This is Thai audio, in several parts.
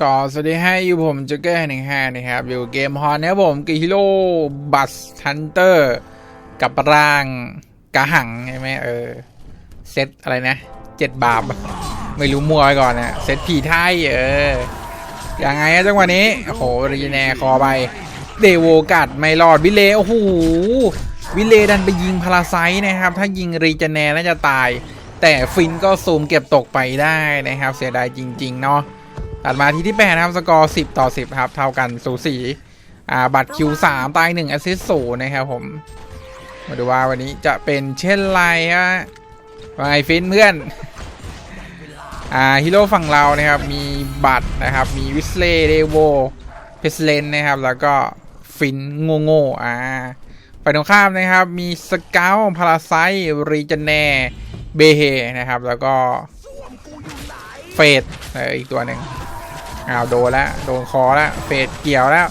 ก็สวัสดีให้อยู่ผมจ็กเกอร์หนึ่งห้านะครับ อยู่เกมฮอนนะครับผมกิฮิโร่บัสฮันเตอร์กับร่างกระหังใช่ไหมเออ เซตอะไรนะเจ็ดบาปไม่รู้มัวไปก่อนนะเซตผีไทยเออยังไงอะจังหวะนี้ โอ้โห รีแนคอไป เดโวกัดไม่รอด วิเล โอ้โห วิเลดันไปยิงพาราไซต์นะครับ ถ้ายิงรีเจเนน่าจะตาย แต่ฟินก็ซูมเก็บตกไปได้นะครับ เสียดายจริง ๆ เนาะ ตัดมาที่ที่8นะครับสกอร์10ต่อ10ครับ เท่ากันสูสีอ่าบัตรคิว3ตาย1แอสซิสศูนย์นะครับผมมาดูว่าวันนี้จะเป็นเช่นไรฮะว่าไงฟินเพื่อนอ่าฮีโร่ฝั่งเรานะครับ มีบัตรนะครับ มีวิสเลเดโวเพสเลนนะครับ แล้วก็ฟินโง่โง่อ่าฝ่ายตรงข้ามนะครับ มีสเกลพาราไซรีเจเนเบเฮนะครับ แล้วก็เฟดอีกตัวหนึ่ง อ้าวโดนแล้วโดนคอแล้วเฟดเกี่ยวแล้ว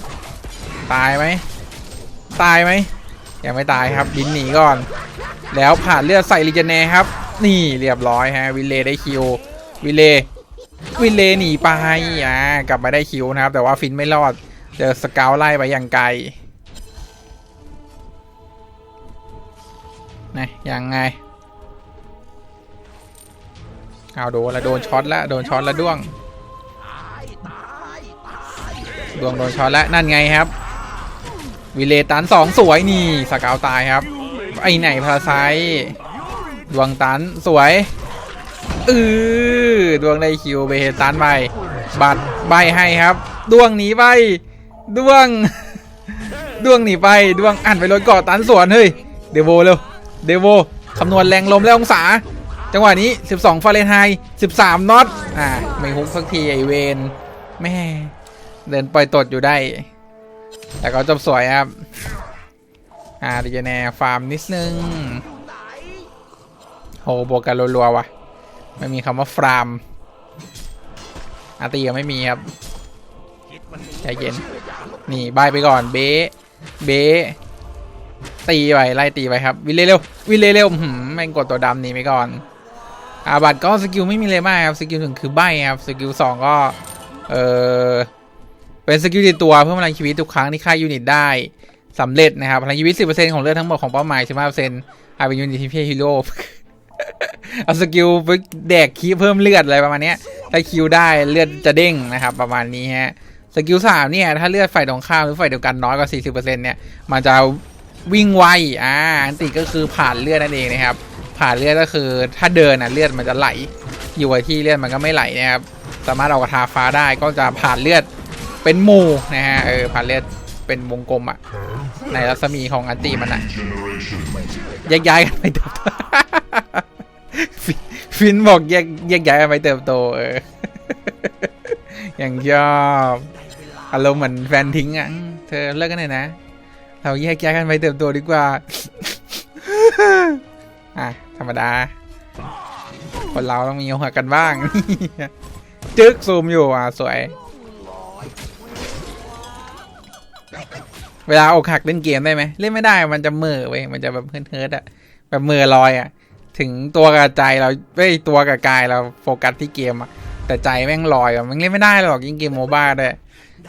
ตายไหมตายไหมยังไม่ตายครับบินหนีก่อน แล้วผ่านเลือดใส่รีเจเนครับ นี่เรียบร้อยฮะวิเลได้คิววิเลวิเลหนีไปอ่ากลับมาได้คิวนะครับ แต่ว่าฟินไม่รอดเจอสเกลไล่ไปอย่างไกลนะยังไงเอาโดนละโดนช็อตละโดนช็อตละด้วง ดวงโดนช็อตแล้วนั่นไงครับ วิเลตันสองสวยนี่สกาวตายครับ ไอไหนพาไซดวงตันสวยอือดวงได้คิวเบเฮตันไปบัตรใบให้ครับ ดวงหนีไป ดวง ดวงหนีไป ดวงอ่านไปรถเกาะตันสวนเฮ้ย เดโวเร็ว เดโวคำนวณแรงลมและองศา จังหวะนี้ 12ฟาเรนไฮต์13น็อต อ่า ไม่ฮุกสักทีไอเวนแม่ เดินปล่อยตดอยู่ได้ แต่ก็จบสวยครับ อ่าดิเจเนฟาร์มนิดนึงโหบวกกันรัวๆว่ะไม่มีคำว่าฟาร์มอาร์ตียังไม่มีครับใจเย็น นี่บายไปก่อนเบะเบะตีไปไล่ตีไปครับ วิเลเร็ววิเลเร็วหืมแม่งกดตัวดำนี่ไปก่อน อาบัตก็สกิลไม่มีเลยมากครับ สกิลหนึ่งคือใบครับ สกิลสองก็ เออ เป็นสกิลติดตัวเพิ่มพลังชีวิตทุกครั้งที่ฆ่ายูนิตได้สำเร็จนะครับพลังชีวิต 10%ของเลือดทั้งหมดของเป้าหมาย15%อาเป็นยูนิตที่เพียฮีโร่เอาสกิลไปแดกคีเพิ่มเลือดอะไรประมาณนี้ถ้าคิวได้เลือดจะเด้งนะครับ ประมาณนี้ฮะสกิลสามเนี่ยถ้าเลือดฝ่ายตรงข้ามหรือฝ่ายเดียวกันน้อยกว่า 40%เนี่ยมันจะวิ่งไวอ่าอันติก็คือผ่านเลือดนั่นเองนะครับ ผ่านเลือดก็คือถ้าเดินอะเลือดมันจะไหล อยู่ที่เลือดมันก็ไม่ไหลนะครับสามารถเอากระทาฟ้าได้ก็จะผ่านเลือด เป็นหมู่นะฮะเออผ่าเลือดเป็นวงกลมอะในรัศมีของอันติมันอะแยกย้ายกันไปเติบโตฟินบอกแยกแยกย้ายกันไปเติบโตเอออย่างชอบอารมณ์เหมือนแฟนทิ้งอะเธอเลิกกันเลยนะ เราแยกย้ายกันไปเติบโตดีกว่าอะธรรมดา คนเราต้องมีหัวกันบ้าง จึ๊กซูมอยู่อะสวย เวลาอกหักเล่นเกมได้ไหมเล่นไม่ได้มันจะเหม่อเว้ยมันจะแบบเฮิร์ทๆอะแบบเหม่อลอยอะถึงตัวกับใจเราเอ้ยตัวกับกายเราโฟกัสที่เกมอะแต่ใจแม่งลอยอะมันเล่นไม่ได้หรอกยิ่งเกมโมบ้าด้วย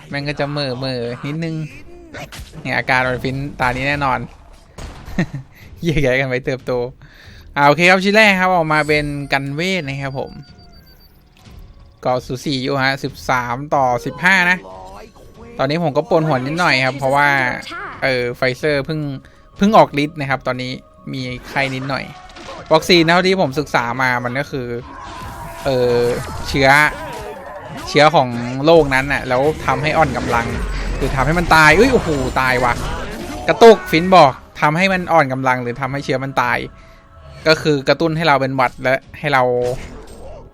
แม่งก็จะเหม่อเหม่อนิดนึงเนี่ยอาการมันฟินตานี้แน่นอนแยกย้ายกันไปเติบโตอ่าโอเคครับชิ้นแรกครับออกมาเป็นกันเวทนะครับผมก็สูสีอยู่ฮะสิบสามต่อสิบห้านะ ตอนนี้ผมก็ปนหัวนิดหน่อยครับ เพราะว่าเออไฟเซอร์เพิ่งเพิ่งออกฤทธิ์นะครับ ตอนนี้มีไข้นิดหน่อย วัคซีนเท่าที่ผมศึกษามามันก็คือเออเชื้อเชื้อของโรคนั้นน่ะแล้วทำให้อ่อนกำลัง คือทำให้มันตายเอ้ยโอ้โหตายว่ะกระตุกฟินบอกทำให้มันอ่อนกำลังหรือทำให้เชื้อมันตาย ก็คือกระตุ้นให้เราเป็นหวัดและให้เรา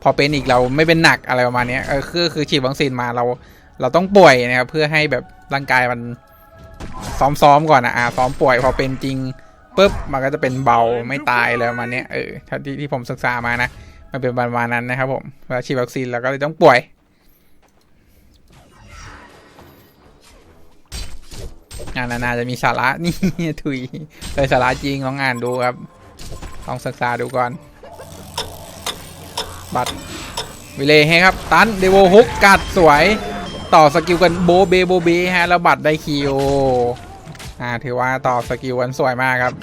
พอเป็นอีกเราไม่เป็นหนักอะไรประมาณนี้เออคือคือฉีดวัคซีนมาเรา เราต้องป่วยนะครับเพื่อให้แบบร่างกายมันซ้อมๆก่อนนะอ่าซ้อมป่วยพอเป็นจริงปุ๊บมันก็จะเป็นเบาไม่ตายเลยประมาณเนี้ยเออที่ที่ผมศึกษามานะ มันเป็นประมาณนั้นนะครับผมเวลาฉีดวัคซีนเราก็เลยต้องป่วยงานนานาจะมีสาระนี่ถุยเลยสาระจริงลองอ่านดูครับลองศึกษาดูก่อน บัตรวิเลให้ครับ ตันเดโวฮุกกัดสวย ต่อสกิลกันโบเบโบเบฮะแล้วบัตรได้คิวอ่าถือว่าต่อสกิลกันสวยมากครับ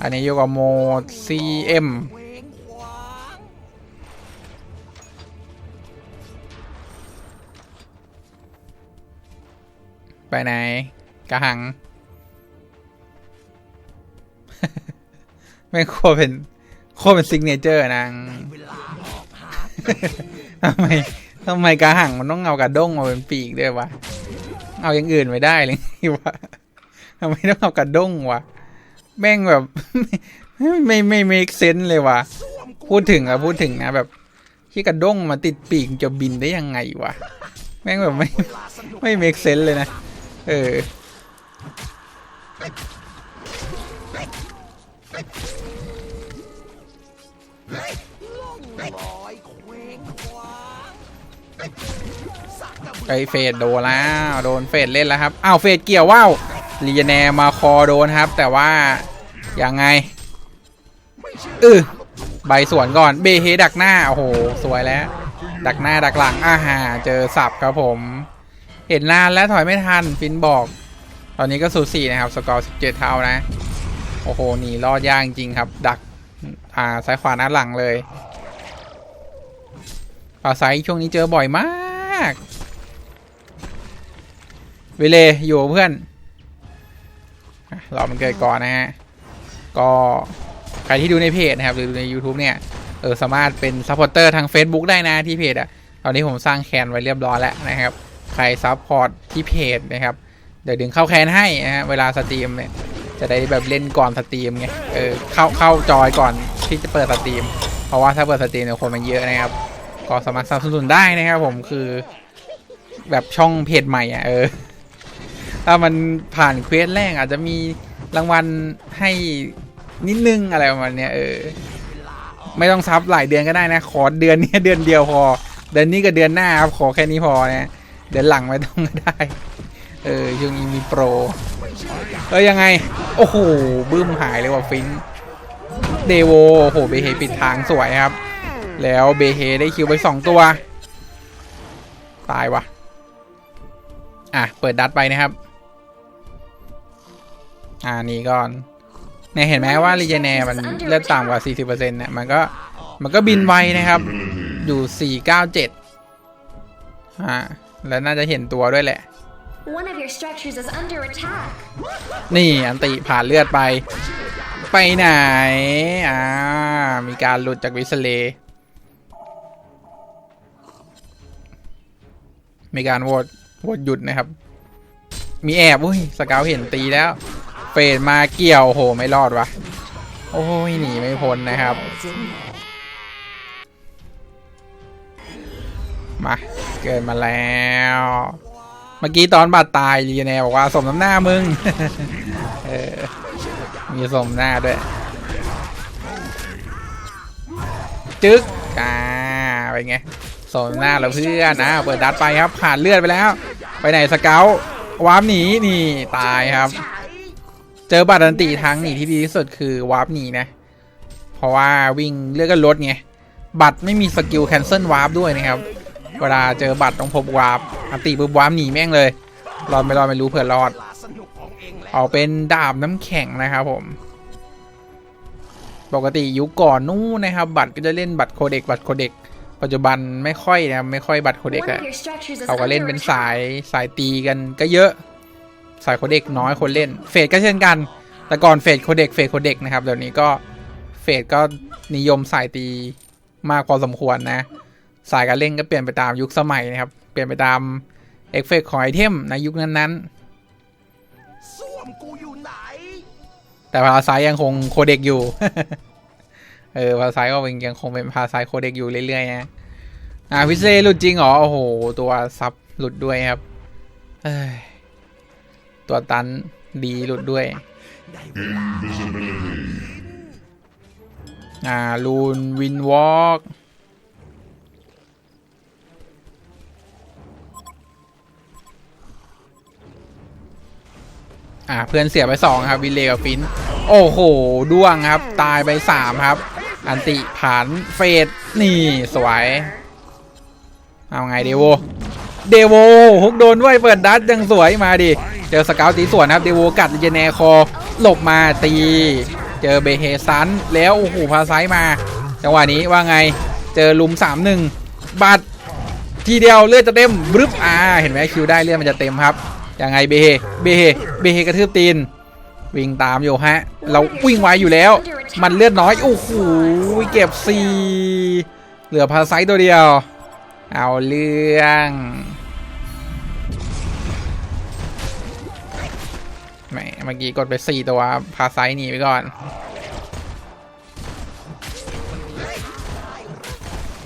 อันนี้อยู่กับโหมด CM ไปไหน กระหัง ไม่ควรเป็นควรเป็นซิกเนเจอร์นางทำไม ทำไมกระหังมันต้องเอากระด้งมาเป็นปีกด้วยวะ เอาอย่างอื่นไม่ได้เลยวะทำไมต้องเอากระด้งวะ แม่งแบบ ไม่ไม่ไม่ไม่เซนเลยวะ พูดถึงอะพูดถึงนะแบบที่กระด้งมาติดปีกจะบินได้ยังไงวะ แม่งแบบไม่ไม่เมคเซนเลยนะ เออ ไปเฟดโดนแล้วโดนเฟดเล่นแล้วครับอ้าวเฟดเกี่ยวว่าวลีเจเนมาคอโดนครับ แต่ว่ายังไงอือใบสวนก่อนเบเฮดักหน้าโอ้โหสวยแล้ว ดักหน้าดักหลังอาหาเจอสับครับผม เห็นนานแล้วถอยไม่ทันฟินบอก ตอนนี้ก็สูสีนะครับ สกอร์17 เท่านะ โอ้โหหนีรอดยากจริงครับ ดักอ่าซ้ายขวาหน้าหลังเลยปาไซช่วงนี้เจอบ่อยมาก วเลอยู่เพื่อนรอมันเกิดก่อนนะฮะ ก็ใครที่ดูในเพจนะครับ หรือดูใน YouTube เนี่ย เออ สามารถเป็นซัพพอร์เตอร์ทาง Facebook ได้นะที่เพจอะตอนนี้ผมสร้างแคนไว้เรียบร้อยแล้วนะครับ ใครซัพพอร์ตที่เพจนะครับ เดี๋ยวดึงเข้าแคนให้นะฮะ เวลาสตรีมเนี่ย จะได้แบบเล่นก่อนสตรีมไง เออ เข้าเข้าจอยก่อนที่จะเปิดสตรีม เพราะว่าถ้าเปิดสตรีมเนี่ยคนมันเยอะนะครับ ก็สามารถสนับสนุนได้นะครับผมคือ แบบช่องเพจใหม่อะ เออ ถ้ามันผ่านเควสแรกอาจจะมีรางวัลให้นิดนึงอะไรประมาณนี้เออไม่ต้องซับหลายเดือนก็ได้นะ ขอเดือนนี้เดือนเดียวพอ เดือนนี้กับเดือนหน้าครับขอแค่นี้พอนะเดือนหลังไม่ต้องก็ได้ เออช่วงนี้มีโปรเออยังไง โอ้โหบึ้มหายเลยว่ะฟิงเดโวโอ้โหเบเฮปิดทางสวยครับ แล้วเบเฮได้คิวไปสองตัว ตายวะอะ เปิดดัดไปนะครับ อ่านี่ก่อนเนี่ยเห็นไหมว่าลีเจเนมันเลือดต่ำกว่า 40%เนี่ยมันก็มันก็บินไวนะครับ อยู่ 497อ่าแล้วน่าจะเห็นตัวด้วยแหละ One of your structures is under attack. นี่อันติผ่านเลือดไป ไปไหน อ่า มีการหลุดจากวิสเลย์มีการโหวตโหวตหยุดนะครับ มีแอบอุ้ยสเกาวเห็นตีแล้ว เฟดมาเกี่ยวโหไม่รอดวะ โอ้ยหนีไม่พ้นนะครับ มาเกิดมาแล้ว เมื่อกี้ตอนบาดตายลีแนบอกว่าสมน้ำหน้ามึงมีสมหน้าด้วย จึ๊กอ่าเป็นไงสมหน้าเราเพื่อนนะเปิดดัดไปครับผ่านเลือดไปแล้ว ไปไหนสเกลวาร์ปหนีนี่ตายครับ เจอบัตรอันติทางหนีที่ดีที่สุดคือวาร์ปหนีนะ เพราะว่าวิ่งเลือดก็ลดไง บัตรไม่มีสกิลแคนเซิลวาร์ปด้วยนะครับ เวลาเจอบัตรต้องพบวาร์ปอันติปุ๊บวาร์ปหนีแม่งเลย รอดไม่รอดไม่รู้เผื่อรอด เอาเป็นดาบน้ำแข็งนะครับผม ปกติยุคก่อนนู้นนะครับ บัตรก็จะเล่นบัตรโคเด็กบัตรโคเด็กปัจจุบันไม่ค่อยนะไม่ค่อยบัตรโคเด็กแหละเขาก็เล่นเป็นสายสายตีกันก็เยอะ สายโคเด็กน้อยคนเล่น เฟดก็เช่นกัน แต่ก่อนเฟดโคเด็กเฟดโคเด็กนะครับเดี๋ยวนี้ก็เฟดก็นิยมสายตีมากพอสมควรนะ สายการเล่นก็เปลี่ยนไปตามยุคสมัยนะครับ เปลี่ยนไปตามเอฟเฟกของไอเทมในยุคนั้นๆ แต่ภาษายังคงโคเด็กอยู่ เออภาษาก็ยังคงเป็นภาษาโคเด็กอยู่เรื่อยๆนะอ่าพิเศษหลุดจริงเหรอ โอ้โห ตัวซับหลุดด้วยครับ เอ้ย ตัวตันดีหลุดด้วย อ่า ลูนวินวอล์กอ่า เพื่อนเสียไปสองครับ วินเลกับฟิน โอ้โห ด้วงครับ ตายไปสามครับ อันติผ่านเฟดนี่ สวย เอาไงเดโว เดโวฮุกโดนด้วยเปิดดัดยังสวยมาดิ เจอสเกลตีสวนครับเดโวกัดเจเนคอหลบมาตี เจอเบเฮซันแล้วโอ้โหพาไซมาจังหวะนี้ว่าไงเจอลุม 3-1 บัตรทีเดียวเลือดจะเต็มบรึบอ่าเห็นไหมคิวได้เลือดมันจะเต็มครับยังไงเบเฮเบเฮเบเฮกระทืบตีน วิ่งตามอยู่ฮะ เราวิ่งไวอยู่แล้ว มันเลือดน้อยโอ้โหเก็บซีเหลือพาไซตัวเดียว เอาเรื่อง แหมเมื่อกี้กดไปสี่ตัวพาไซต์หนีไปก่อน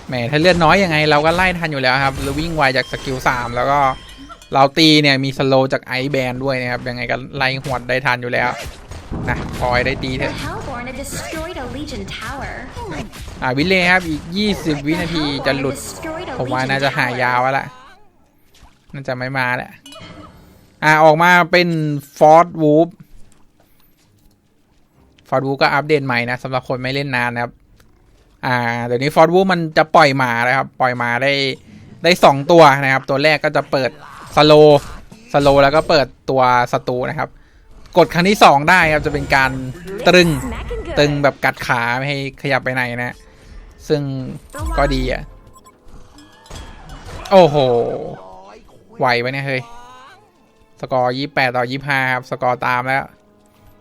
แหมถ้าเลือดน้อยยังไง เราก็ไล่ทันอยู่แล้วครับเราวิ่งไวจากสกิลสามแล้วก็เราตีเนี่ยมีสโลว์จากไอแบนด้วยนะครับ ยังไงก็ไล่หวดได้ทันอยู่แล้วนะคอยได้ตีเถ The อะ Hellborn have destroyed a Legion tower. อ่าวิเลย์ครับอีก 20 วินาทีจะหลุด ผมว่าน่าจะหายาวแล้วล่ะน่าจะไม่มาแหละ อ่าออกมาเป็นฟอร์ดวูฟฟอร์ดวูฟก็อัปเดตใหม่นะสำหรับคนไม่เล่นนานนะครับ อ่าเดี๋ยวนี้ฟอร์ดวูฟมันจะปล่อยหมาแล้วครับ ปล่อยหมาได้ได้สองตัวนะครับ ตัวแรกก็จะเปิดสโลสโลแล้วก็เปิดตัวศัตรูนะครับ กดครั้งที่สองได้ครับจะเป็นการตรึงตึงแบบกัดขาไม่ให้ขยับไปไหนนะ ซึ่งก็ดีอะ โอ้โห ไหวไหมเนี่ยเฮ้ย สกอร์ยี่แปดต่อยี่ห้าครับ สกอร์ตามแล้ว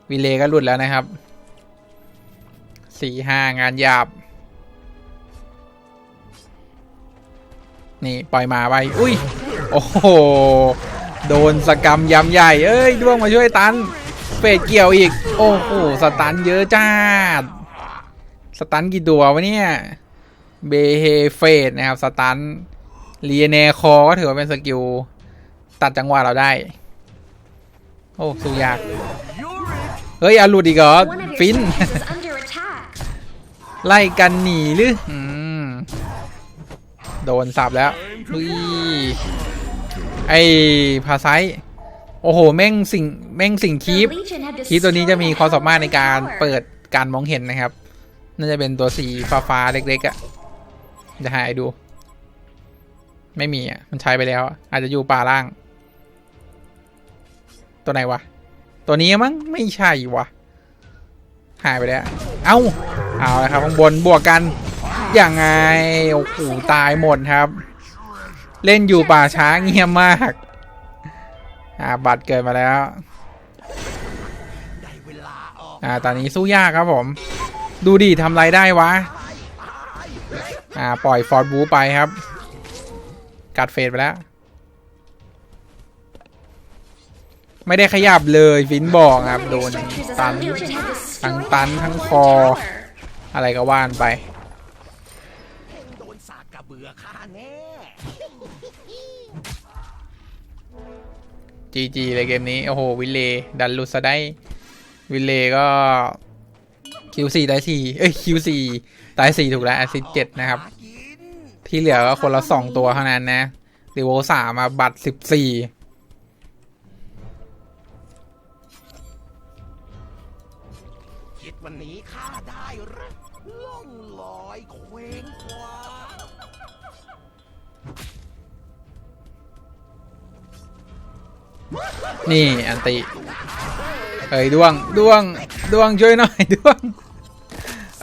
วิเลก็หลุดแล้วนะครับสี่ห้างานหยาบ นี่ ปล่อยมาไป อุ้ย โอ้โห โดนสกรรมยำใหญ่ เอ้ยด้วงมาช่วยตันเฟดเกี่ยวอีก โอ้โห สตันเยอะจ้าสตันกี่ตัววะเนี่ย เบเฮเฟดนะครับ สตันเรียเนคอก็ถือว่าเป็นสกิล ตัดจังหวะเราได้ อ้สู้ยาก เฮ้ยอาหลุดอีกเหรอ One of your ฟิน structures is under attack. ไล่กันหนีหรืออืมโดนสับแล้วอุ้ยไอพาไซต์โอ้โห แม่งสิ่งแม่งสิ่งคี The ป Legion have คีปตัวนี้จะมี destroyed ความสามารถในการ Hellborn tower. เปิดการมองเห็นนะครับ น่าจะเป็นตัวสีฟ้าฟ้าๆเล็กๆอะ่ะจะหายดู ไม่มีอะ มันใช้ไปแล้วอะอาจจะอยู่ป่าล่าง ตัวไหนวะ ตัวนี้มั้งไม่ใช่วะหายไปแล้ว เอ้า เอาละครับข้างบนบวกกันอย่างไงโอ้โหตายหมดครับ เล่นอยู่ป่าช้าเงียบมากอ่าบัตรเกิดมาแล้วอ่าตอนนี้สู้ยากครับผม ดูดิทำไรได้วะอ่าปล่อยฟอร์ดบูไปครับ กัดเฟดไปแล้ว ไม่ได้ขยับเลยฟินบอกครับโดนตันทั้งตันทั้งคอ อะไรก็ว่านไปโดนสากกระเบือข้าแน่จีจีเลยเกมนี้ โอ้โห วิเลดันลุสได้ วิเลก็คิวสี่ตายสี่เอ้ยคิวสี่ตายสี่ถูกแล้วแอซิดเจ็ดนะครับ ที่เหลือก็คนละสองตัวเท่านั้นนะดิโวสามมาบัตรสิบสี่ วันนี้ข้าได้หรือล่องลอยเคว้งคว้างนี่อันติเฮ้ยด้วงด้วงด้วงช่วยหน่อยด้วง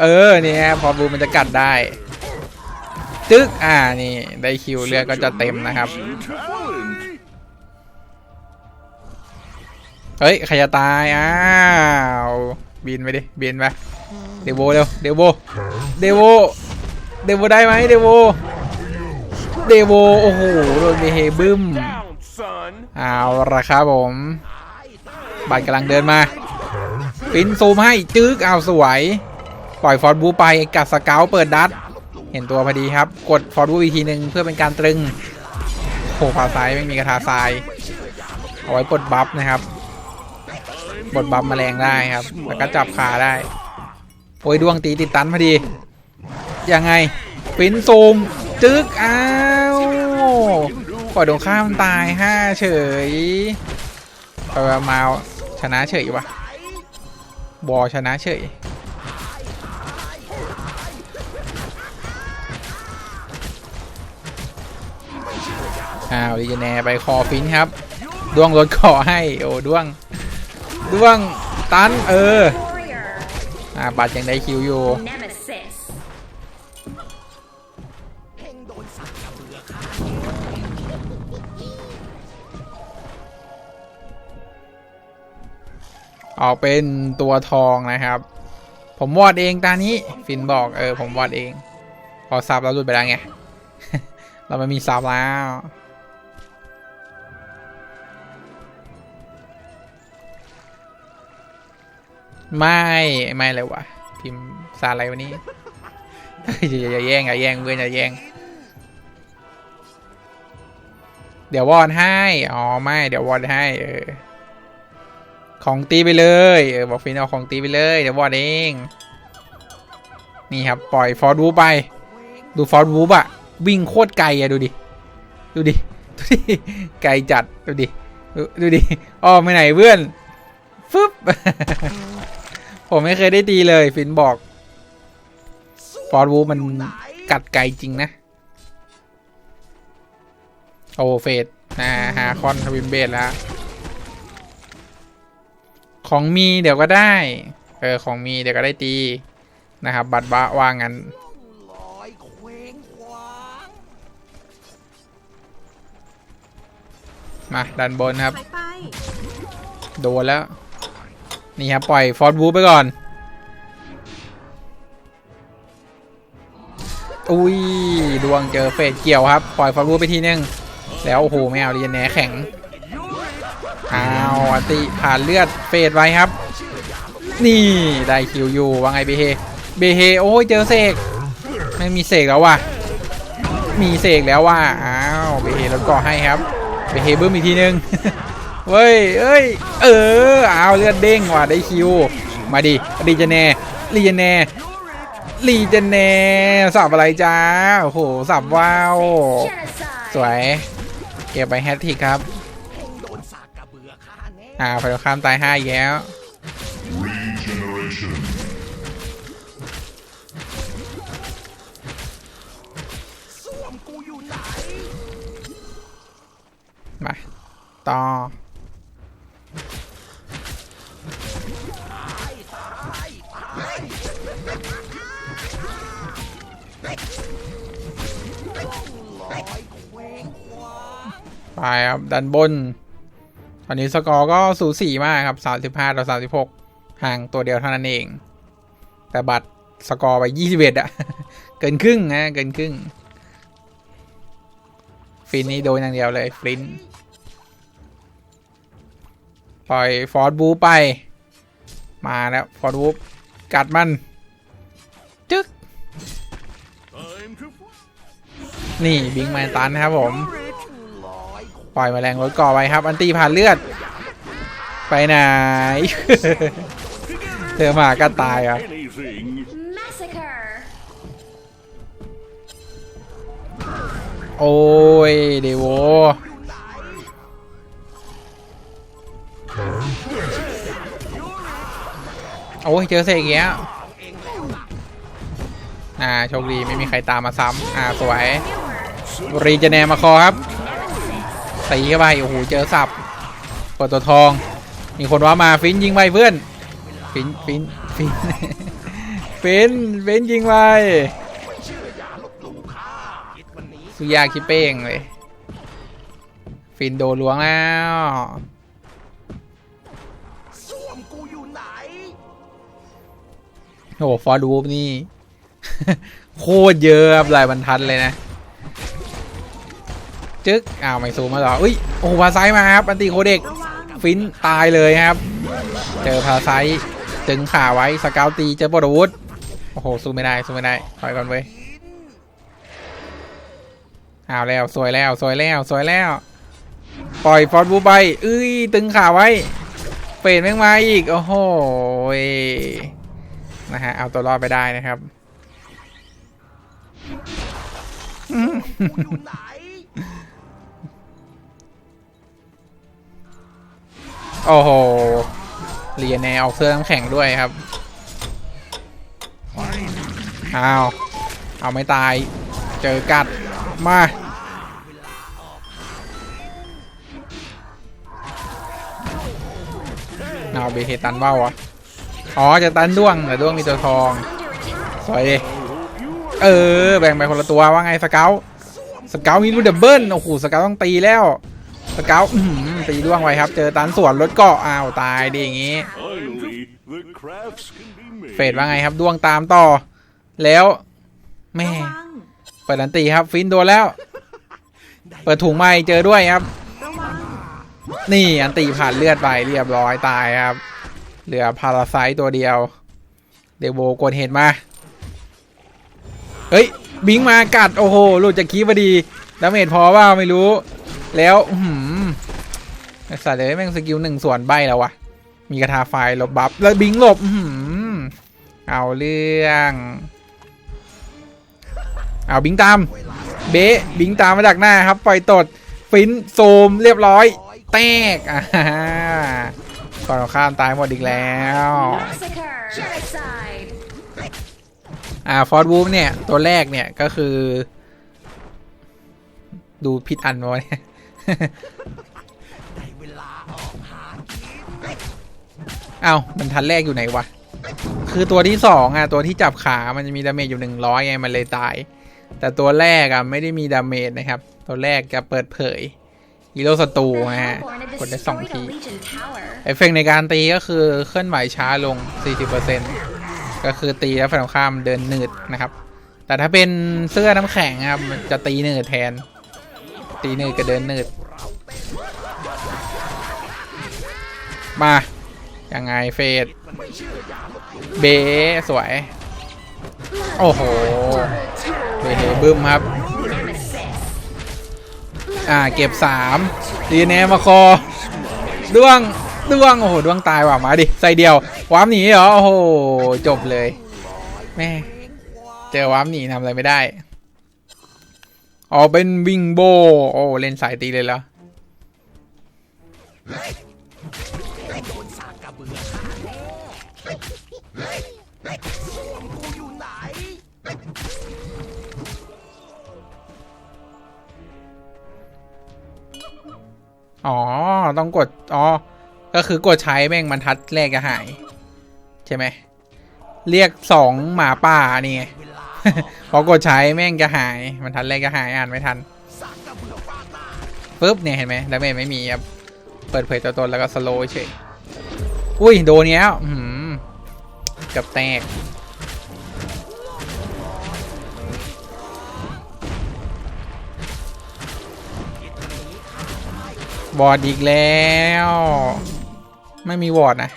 เออเนี่ยพอบูมันจะกัดได้จึ๊กอ่านี่ได้คิวเลือดก็จะเต็มนะครับเฮ้ยใครจะตายอ้าว บินไปดิบินไปเดโวเร็วเดโวเดโวเดโวได้ไหมเดโวเดโวโอ้โหโดนเบเฮบึ้มเอาละครับผมบัตรกำลังเดินมาฟินซูมให้จึ๊กเอาสวย ปล่อยฟอร์ดบูไปกัดสเกลเปิดดัตเห็นตัวพอดีครับ กดฟอร์ดบูอีกทีหนึ่งเพื่อเป็นการตรึงโผล่ผ่าซ้ายไม่มีกระทาทราย เอาไว้ปลดบัฟนะครับ ปลดบัฟแมลงได้ครับ แล้วก็จับขาได้โอ้ยดวงตีติดตันพอดี ยังไงฟินซูมจึ๊กอ้าวปล่อยตรงข้ามตายห้าเฉยไปๆมาชนะเฉยวะบอชนะเฉยอ้าวลีเจเนไปคอฟินครับ ดวงรถขอให้ โอ้ดวง ด้วงตันเออ Warrior. อ่าบัตรยังได้คิวอยู่ Nemesis. เพ่งโดนสักกระเบือข้าออกเป็นตัวทองนะครับ ผมวอดเองตานี้ฟินบอกเออผมวอดเองพอซับแล้วหลุดไปแล้วไง เราไม่มีซับแล้ว ไม่ไม่เลยวะพิมพ์ซาอะไรวันนี้อย่าอย่าแย่งอย่าแย่งเพื่อนอย่าแย่งเดี๋ยววอนให้อ๋อไม่เดี๋ยววอนให้เออของตีไปเลยเออบอกฟินเอาของตีไปเลยเดี๋ยววอดเอง นี่ครับปล่อยฟอร์ดวูฟไป ดูฟอร์ดวูฟอะวิ่งโคตรไกลอะดูดิดูดิดูดิไกลจัดดูดิดูดูดิอ้อมไปไหนเพื่อนฟึบ ผมไม่เคยได้ตีเลย ฟินบอกฟอร์ดวูฟมันกัดไกลจริงนะ โอเฟสนะหาคอนทวิมเบสแล้ว ของมีเดี๋ยวก็ได้ เออ ของมีเดี๋ยวก็ได้ตี นะครับ บัตรบะว่างั้นลอยเคว้งคว้างมา ดันบนครับหายไปโดนแล้ว นี่ครับ ปล่อย ฟอร์ดวูไปก่อน อุ้ย ดวงเจอเฟสเกี่ยวครับ ปล่อยฟอร์ดวูไปทีนึง แล้วโอ้โหไม่เอาดีแหนแข็งอ้าวอติผ่านเลือดเฟสไว้ครับ นี่ได้คิวอยู่ว่าไงเบเฮเบเฮโอ้ยเจอเสกไม่มีเสกแล้วว่ะ มีเสกแล้วว่ะอ้าวเบเฮแล้วก็ให้ครับเบเฮเบึ้มอีกทีนึง เว้ยเอ้ย เออ เอาเลือดเด้งว่ะได้คิว มาดิรีเจเนรีเจเนรีเจเนสับอะไรจ้า โอ้โห สับว้าว สวย เก็บไปแฮตทิกครับอ่าไฟข้ามตายห้าแล้วมาต่อ ไปครับดันบน ตอนนี้สกอร์ก็สูสีมากครับ 35ต่อ36 ห่างตัวเดียวเท่านั้นเอง แต่บัตรสกอร์ไป 21อะเกินครึ่งนะเกินครึ่ง ฟินนี่โดนอย่างเดียวเลยฟลินปล่อยฟอร์ดบูไป มาแล้วฟอร์ดบูกัดมันจึ๊กนี่บิงแมนตันนะครับผม ปล่อยแมลงรถก่อไว้ครับ อันตีผ่านเลือด ไปไหน เธอมาก็ตายอะ Anything. Massacre. โอ้ย เดโวโอ้ย เจอเสกอีกแล้วอ่า โชคดี ไม่มีใครตามมาซ้ำอ่า สวยรีเจเนมาคอครับ ตีเข้าไปโอ้โหเจอสับเปิดตัวทอง มีคนว่ามาฟินยิงไปเพื่อนฟินฟินฟินฟินฟินยิงไปสุยาคิเป้งเลย ฟินโดนล้วงแล้วโอ้โหฟอร์ดูปนี่ โคตรเยอะครับหลายบรรทัดเลยนะ จึ๊กอ้าวไม่ซูมมาหรออุ้ยโอ้โหพาไซมาครับอันติโคเด็กฟินตายเลยครับ เจอพาไซด์ตึงขาไว้สกาวตีเจอปอดอวุธโอ้โหสู้ไม่ได้สู้ไม่ได้ถอยก่อนเว้ยอ้าวแล้วสวยแล้วสวยแล้วสวยแล้ว ปล่อยฟอร์บูไปเอ้ยตึงขาไว้เฟดแม่งมาอีกโอ้โหนะฮะเอาตัวรอดไปได้นะครับ โอ้โหเรียนแนออกเสื้อน้ำแข็งด้วยครับ อ้าว เอาไม่ตาย เจอกัด มา เอาเบเฮตันเบ้าวะอ๋อ จะตันด้วงแต่ด้วงมีตัวทอง สวยเออ แบ่งไปคนละตัวว่าไงสเกลสเกลมีรูดเบิลโอ้โหสเกลต้องตีแล้ว สเกลอืม ตีด้วงไว้ครับ เจอตันสวนรถเกาะอ้าวตายดีอย่างงี้ เฟดว่าไงครับด้วงตามต่อ แล้วแม่เปิดอันตีครับ ฟินโดนแล้ว เปิดถุงไม้เจอด้วยครับ นี่อันตีผ่านเลือดไปเรียบร้อยตายครับ เหลือพาราไซต์ตัวเดียว เดโวกดเห็นมา เฮ้ย บิงมากัด โอ้โหหลุดจากคีบพอดีดาเมจพอว่าไม่รู้ แล้วหืม ไอ้สัตว์เลยแม่งสกิลหนึ่งส่วนใบแล้ววะมีกระทาไฟลบบัฟแล้วบิงหลบเอาเรื่องเอาบิงตาม เบะบิงตามมาจากหน้าครับปล่อยตด ฟินโซมเรียบร้อย แตกอ่าก่อนข้ามตายหมดอีกแล้วอ่าฟอร์ดวูฟเนี่ย ตัวแรกเนี่ยก็คือ ดูผิดอันมาเนี่ย เอ้ามันทันแรกอยู่ไหนวะ คือตัวที่สองอะตัวที่จับขามันจะมีดาเมจอยู่หนึ่งร้อยไงมันเลยตาย แต่ตัวแรกอะไม่ได้มีดาเมจนะครับ ตัวแรกจะเปิดเผยฮีโร่ศัตรู The นะฮะกดได้สองที เอฟเฟกในการตีก็คือเคลื่อนไหวช้าลง 40%ก็คือตีแล้วฝ่ายตรงข้ามเดินหนืดนะครับ แต่ถ้าเป็นเสื้อน้ำแข็งครับจะตีหนืดแทน ตีหนืดกับเดินหนืดมา ยังไงเฟดเบสวย โอ้โหเบเฮบึ้มครับ อ่าเก็บสามดีแนมาคอด้วงด้วง โอ้โหด้วงตายว่ะมาดิใส่เดียววามหนีเหรอ โอ้โห จบเลยแม่เจอวามหนีทำอะไรไม่ได้อ๋อเป็นวิงโบ โอ้ เล่นสายตีเลยแล้วโกูอยู่ไหน อ๋อ ต้องกด อ๋อ ก็คือกดใช้แม่งบรรทัดแรกจะหาย ใช่ไหม เรียกสองหมาป่านี่ไงพอกดใช้แม่งจะหายบรรทัดแรกจะหายอ่านไม่ทันปุ๊บเนี่ยเห็นไหมดาเมจไม่มีครับ เปิดเผยตัวตนแล้วก็สโลว์เฉย อุ้ยโดนเนี้ยอื้อหืม กับแตก วอร์ดอีกแล้ว ไม่มีวอร์ดนะ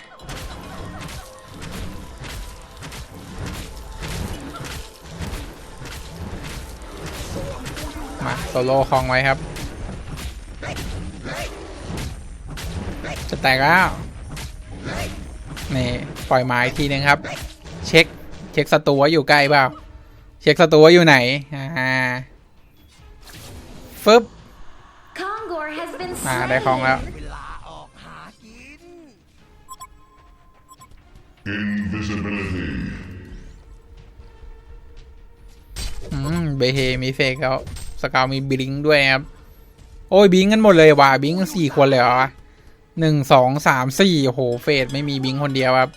มาโซโล่คลองไว้ครับ จะแตกแล้ว นี่ปล่อยไม้ทีนึงครับ เช็ค เช็คศัตรูว่าอยู่ใกล้เปล่า เช็คศัตรูว่าอยู่ไหน อ่าฟึบ Kongor has been มาได้คลองแล้ว slain. เวลาออกหากิน Invisibility. อืม เบเฮมีเฟกแล้ว สกาวมีบลิงก์ด้วยครับ โอ้ยบิงกันหมดเลยว่ะบิงกันสี่คนเลยเหรอ หนึ่งสองสามสี่โอ้โหเฟดไม่มีบิงคนเดียวครับ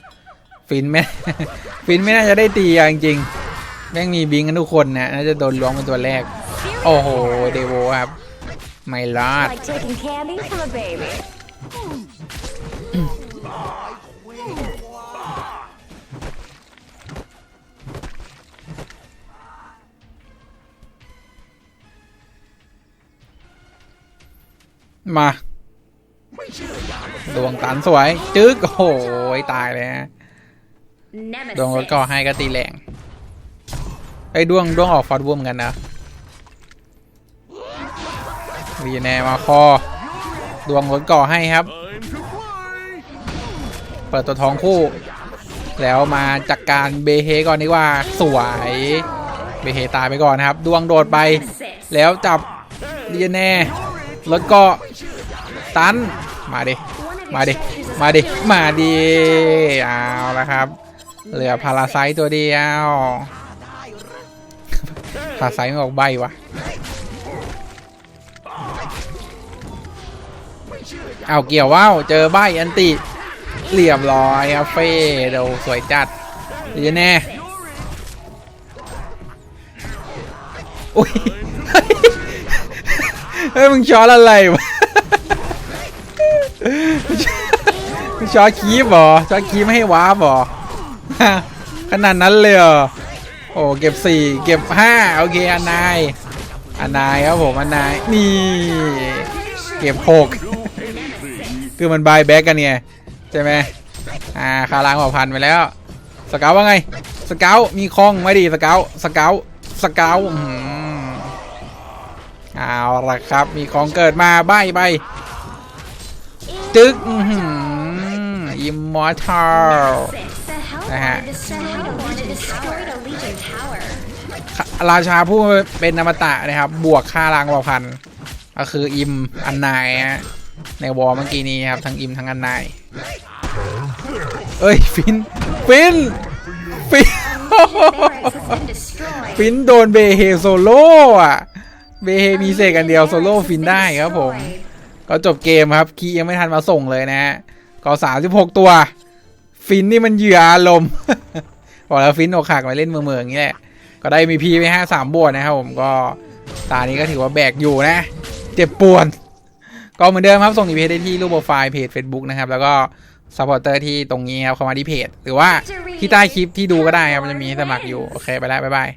ฟินไม่ ฟินไม่น่าจะได้ตีอะจริงๆแม่งมีบิงกันทุกคนนะน่าจะโดนล้วงเป็นตัวแรก โอ้โห เดโวครับ ไม่รอด Like taking candy from a baby. มา ดวงตันสวย จึ๊ก โอ้โหตายเลยฮะ ดวงรถ Nemesis. ก่อให้ก็ตีแรงไอ้ยดวงดวงออกฟอร์ดวมกันนะวีแนมาคอ ดวงรถก่อให้ครับ Time to play. เปิดตัวท้องคู่ แล้วมาจัดกการเบเฮก่อนดีกว่า สวยเบเฮตายไปก่อนนะครับ ดวงโดดไป Nemesis. แล้วจับดีแน่รถเกาะตัน มาดิ One of มาดิ มาดิ มาดิเอาละครับ เหลือพาราไซต์ตัวเดียวพาราไซต์ไม่ออกใบวะเอาเกี่ยวว่าว เจอใบอันติเรียบร้อยครับเฟ่เดี๋ยวสวยจัดดีแน่อุ้ยเฮ้ยมึงช้อนอะไรวะ ชอคีบเหรอชอคีบไม่ให้วาร์ปเหรอขนาดนั้นเลยเหรอโอ้เก็บสี่เก็บห้าโอเคอันนายอันนายครับผมอันนายนี่เก็บหกคือมันบายแบ็กกันไงใช่ไหมอ่าคาล้างเผ่าพันไปแล้วสเกลว่าไงสเกลมีคองไม่ดีสเกลสเกลสเกลอืมเอาละครับมีของเกิดมาใบใบจึ๊กอิ มมอร์ทัล The Uh-huh. Hellborn destroyed a Legion destroyed a Legion tower. ราชาผู้เป็นนามตะนะครับ บวกค่าล้างเผ่าพันธุ์ก็คืออิมอันนายฮะในวอลเมื่อกี้นี้ครับ ทั้งอิมทั้งอันนายเอ้ย ฟิน ฟิน ฟิน Barracks has been destroyed. ฟินโดนเบเฮโซโล่อะเบเฮมีเสกอันเดียวโซโล่ฟินได้ครับผม ก็จบเกมครับ คีย์ยังไม่ทันมาส่งเลยนะฮะ ก็สามสิบหกตัว ฟินนี่มันเหยื่ออารมณ์บอกแล้วฟินอกหักมาเล่นเมืองๆอย่างนี้แหละก็ได้มีพีไปห้าสามบวกนะครับผมก็ตานี้ก็ถือว่าแบกอยู่นะ เจ็บปวดก็เหมือนเดิมครับส่งอีเพจได้ที่รูปโปรไฟล์เพจ Facebook นะครับ แล้วก็ซัพพอร์เตอร์ที่ตรงนี้ครับเข้ามาที่เพจ หรือว่าที่ใต้คลิปที่ดูก็ได้ครับมันจะมีสมัครอยู่ โอเค ไปแล้ว บ๊ายบาย